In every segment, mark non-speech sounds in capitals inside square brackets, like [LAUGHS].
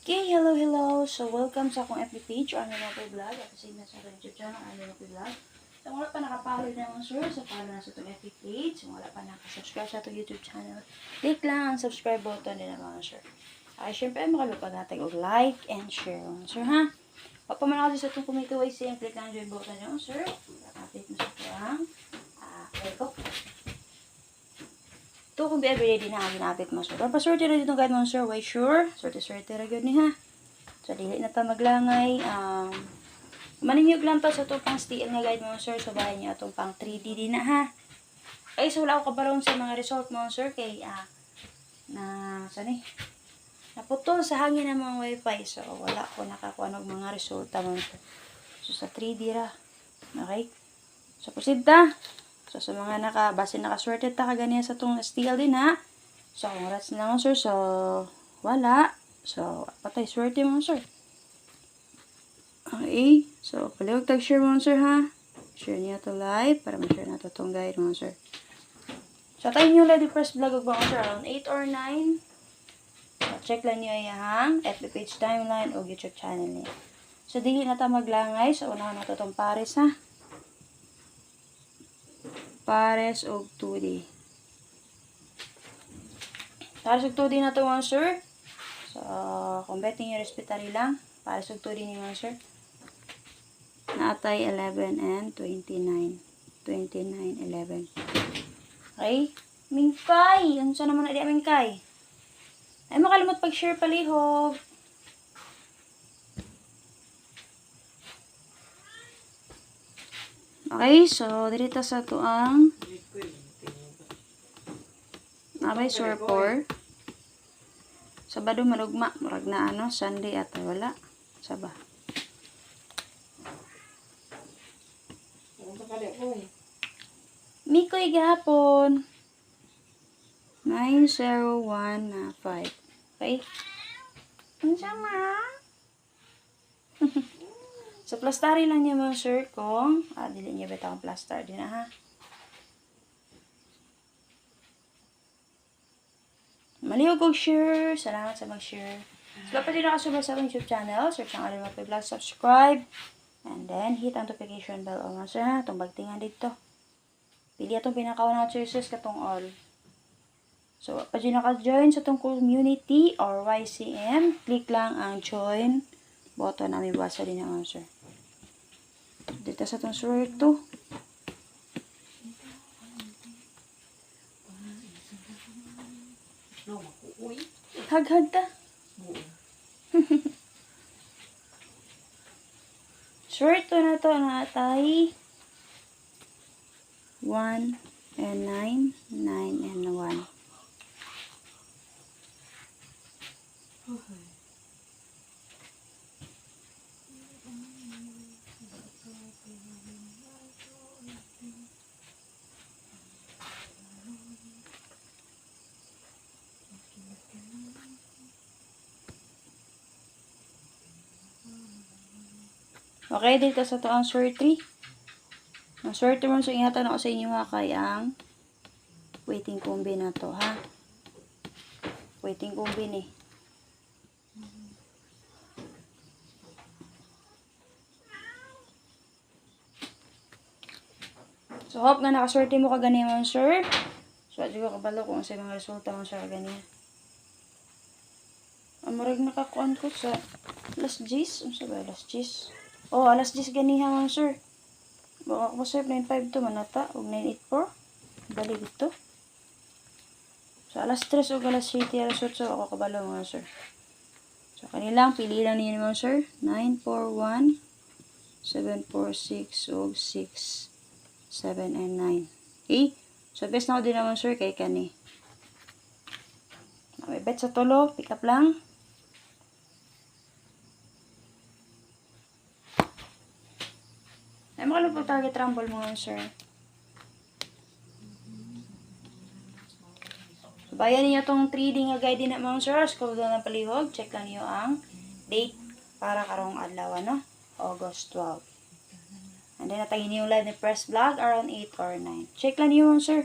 Okay, hello, hello. So, welcome sa akong FB page, Ano Mo Vlog, at sa inyo sa YouTube channel, Ano Mo Vlog. So, wala pa nakapalo na mga sir, so follow na sa itong FB page. So, wala pa nakasubscribe sa itong YouTube channel. Click lang ang subscribe button nila mga sir. Ay, syempre, makalupag natin og like and share mga sir, ha? Papaman kasi sa itong kumito ay same, click lang ang join button nyo, sir. Update mo sa parang, ah, okay ko. Ito kung everyday din na ginapit mo. Pero paswerte na dito guide mo, sir. Why sure? Swerte-swerte ra gyud ni ha. So, dili na ta maglangay. Um, maninyog lang to sa itong pang steel nga guide mo, sir. So, bahay niyo itong pang 3D din na ha. Ay, so wala ako kabalon sa mga result mo, sir. Kay, ah, na, saan eh? Naputol sa hangin ng mga wifi. So, wala ko nakakuha ng mga resulta mo, sir. So, sa 3D ra. Okay? So, proceed ta. So, sa mga naka, base nakaswerte ta kaganiya sa tong steel din ha. So, congrats na lang sir. So, wala. So, patay swerte mo sir. Okay. So, paliwag tag-share mo sir ha. Share niya to live para ma-share na to tong guide mo sir. So, tayo nyo lang first vlog og mga sir. Around 8 or 9. So, check lang niyo yung FB page timeline o YouTube channel niya. So, dili na ta maglangay. So, unahan na to tong pares ha. Pares og 2D. Pares og 2D na to sir. So, kung betting yung respetary lang, pares og 2D ni sir. Naatay 11 and 29. 29, 11. Okay? Mingkay! Ano sa naman na di mingkay? Ay, makalimot pag-share palihog. Okay, so dito sa to ang Abay surfor. Sabado manugma, murag na ano, Sunday at wala. Saba. Mikoy gahapon. 901 na 5. Okay? Ang sama. [LAUGHS] So, plastari lang niya mga sir kung, ah, dili niya beta ang plaster din ha. Maliwag kong share. Salamat sa mag-share. So, dapat din nakasubay sa aking YouTube channel. Search ang Alimot Vlog. Subscribe. And then, hit ang notification bell. O mga sir ha. Itong bagtingan dito. Pili atong pinakauna na choices katong all. So, pag yun naka-join sa itong community or YCM, click lang ang join button namin basa din ang answer. Dito sa itong sword to. Haghag ta. [LAUGHS] Sword to na to na tay 1 and 9, 9 and 1. Okay, dito sa to ang sword 3. Ang 3 mo, so ingatan ako sa inyo ha, kay ang waiting combi na to, ha? Waiting combi ni. So, hope nga nakaswerte mo ka ganyan, sir. So, adyo ka kabalo kung sa mga resulta mo sa ganyan. Amurag nakakuan ko sa last G's. Ano sa? Last G's. Oh, alas 10 ganiha man, sir. Baka ko sir, 9.5 to manata. O 9.84. Bali dito. So, alas 3 o alas 7 alas 8 ako kabalo mga sir. So, kanilang pili lang ninyo mga sir. 941 746 o 6 7 and 9. Okay? So, best na ako din naman sir kay kani. May bet sa tolo. Pick up lang. Ay, makalupag target rumble mo ngayon, sir. Bayan niyo tong 3D nga guide din mga sir. Scroll down ng palihog. Check lang niyo ang date para karong adlaw, no? August 12. And then, natagin niyo yung live ni Press Vlog around 8 or 9. Check lang niyo, mga sir.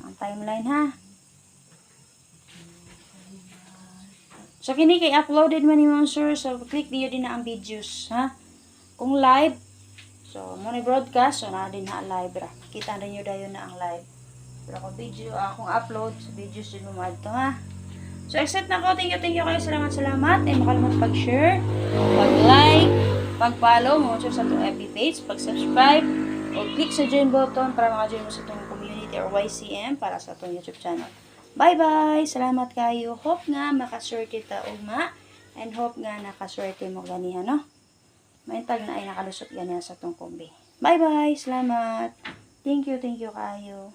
Ang timeline, ha? So kini kay uploaded man ni mga sir, so click niyo din na ang videos, ha? Kung live, so mo ni broadcast, so na din na live ra. Kita rin niyo dayon na ang live. Pero kung video, ah, kung upload, sa videos din mo to ha. So, except na ko. Thank you, thank you kayo. Salamat, salamat. And makalimot pag-share, pag-like, pag-follow mo sa itong FB page, pag-subscribe, o click sa join button para maka-join mo sa itong community or YCM para sa itong YouTube channel. Bye-bye! Salamat kayo. Hope nga makaswerte ta uma and hope nga nakaswerte mo ganiha, no? Maintag na ay nakalusot ganiha sa itong kumbi. Bye-bye! Salamat! Thank you, thank you kayo.